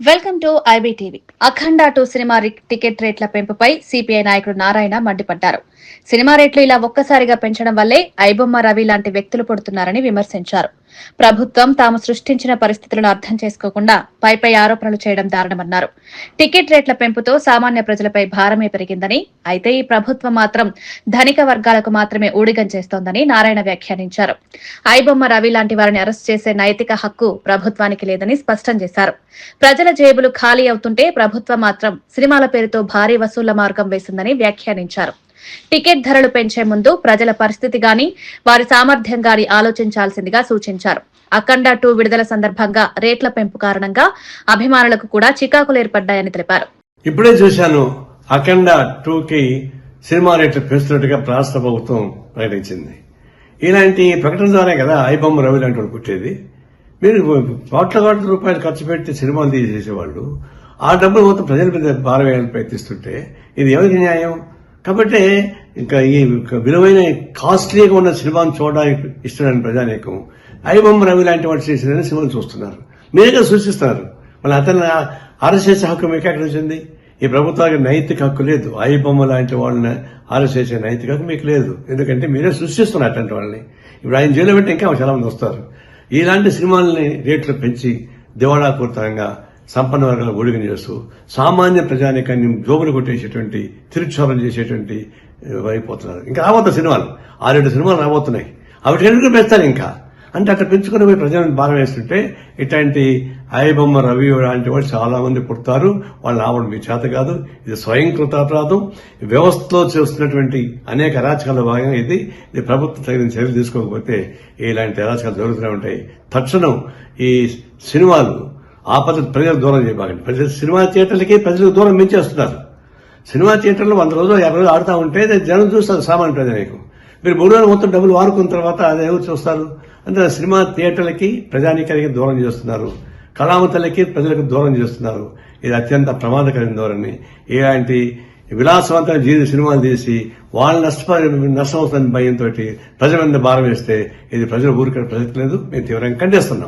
Welcome to IB TV Akhanda two cinema ticket రేట్ల పెంపుపై CPI నాయకుడు నారాయణ మండిపడ్డారు. సినిమా రేట్లు ఇలా ఒక్కసారిగా పెంచడం వల్లే ఐబొమ్మ రవి లాంటి వ్యక్తులు పడుతున్నారని విమర్శించారు. ప్రభుత్వం తాము సృష్టించిన పరిస్థితులను అర్థం చేసుకోకుండా పైపై ఆరోపణలు చేయడం దారుణమన్నారు. టికెట్ రేట్ల పెంపుతో సామాన్య ప్రజలపై భారమే పెరిగిందని అయితే ఈ ప్రభుత్వం మాత్రం ధనిక వర్గాలకు మాత్రమే ఊడిగం చేస్తోందని నారాయణ వ్యాఖ్యానించారు. ఐబొమ్మ రవి లాంటి వారిని అరెస్ట్ చేసే నైతిక హక్కు ప్రభుత్వానికి లేదని స్పష్టం చేశారు. ప్రజల జేబులు ఖాళీ అవుతుంటే ప్రభుత్వం మాత్రం సినిమాల పేరుతో భారీ వసూళ్ళ మార్గం వేసిందని వ్యాఖ్యానించారు. టికెట్ ధరలు పెంచే ముందు ప్రజల పరిస్థితి గాని వారి సామర్థ్యం గాని ఆలోచించాల్సిందిగా సూచించారు. అఖండ టూ విడుదల సందర్భంగా రేట్ల పెంపు కారణంగా అభిమానులకు కూడా చికాకులు ఏర్పడ్డాయని తెలిపారు. ఇప్పుడే చూశాను అఖండ టూకి సినిమా రేట్లు పెంచుతున్నట్టుగా రాష్ట్ర ప్రభుత్వం ప్రకటించింది. ఇలాంటి ప్రకటన ద్వారా కదా ఐబొమ్మ రవి లాంటి వాడు పుట్టేది. మీరు కోట్ల కోట్ల రూపాయలు ఖర్చు పెట్టి సినిమాలు తీసేసేవాళ్ళు. ఆ డబ్బులు మొత్తం ప్రజల మీద భారవేయాలని ప్రయత్నిస్తుంటే ఇది ఎవరికి న్యాయం? కాబట్టి ఇంకా ఈ విలువైన కాస్ట్లీగా ఉన్న సినిమాను చూడడానికి ఇష్టమైన ప్రజానీకం. ఐబొమ్మ రవి లాంటి వాడు చేసిన సినిమాలు చూస్తున్నారు. మీరుగా సూచిస్తున్నారు. మళ్ళీ అతను అరెస్ట్ చేసే హక్కు మీకు ఎక్కడ వచ్చింది. ఈ ప్రభుత్వానికి నైతిక హక్కు లేదు. ఐబొమ్మ లాంటి వాళ్ళని అరెస్ట్ చేసే నైతిక హక్కు మీకు లేదు. ఎందుకంటే మీరే సృష్టిస్తున్నారు అటువంటి వాళ్ళని. ఇప్పుడు ఆయన జైలు పెట్టి ఇంకా చాలా మంది వస్తారు. ఇలాంటి సినిమాలని రేట్లు పెంచి దివాళాపూరితంగా సంపన్న వర్గాల ఊడిగం చేస్తూ సామాన్య ప్రజానికాన్ని జోబులు కొట్టేసేటువంటి తిరుక్షోభం చేసేటువంటి అయిపోతున్నారు ఇంకా రాబోతున్న సినిమాలు ఆరేడు సినిమాలు రాబోతున్నాయి. అవి ఎందుకు పెంచుతారు ఇంకా. అంటే అట్లా పెంచుకుని పోయి ప్రజలను భారం వేస్తుంటే ఇట్లాంటి ఐబొమ్మ రవి లాంటి వాళ్ళు చాలామంది పుడతారు. వాళ్ళు రావడం మీ చేత కాదు. ఇది స్వయంకృత అపరాధం వ్యవస్థలో చేస్తున్నటువంటి అనేక అరాచకాల భాగంగా ఇది. ఇది ప్రభుత్వం తగిన చర్యలు తీసుకోకపోతే ఇలాంటి అరాచకాలు జరుగుతూనే ఉంటాయి. తక్షణం ఈ సినిమాలు ఆ పద్ధతి ప్రజలకు దూరం చేయబాకండి. ప్రజలు సినిమా థియేటర్లకి ప్రజలకు దూరం మించేస్తున్నారు. సినిమా థియేటర్లో వంద రోజులు యాభై రోజులు ఆడుతూ ఉంటే జనం చూస్తారు సామాన్య ప్రజలకు మీరు మూడు రోజులు మొత్తం డబ్బులు వాడుకున్న తర్వాత అది ఎవరు చూస్తారు? అంటే సినిమా థియేటర్లకి ప్రజానీకానికి దూరం చేస్తున్నారు. కళామతలకి ప్రజలకు దూరం చేస్తున్నారు. ఇది అత్యంత ప్రమాదకరమైన ధోరణి. ఇలాంటి విలాసవంతమైన జీవిత సినిమాలు తీసి వాళ్ళు నష్టపరి నష్టమవుతున్న భయంతో ప్రజల మీద భారం వేస్తే ఇది ప్రజలు ఊరికే ప్రసక్తి లేదు. మేము తీవ్రంగా ఖండిస్తున్నాం.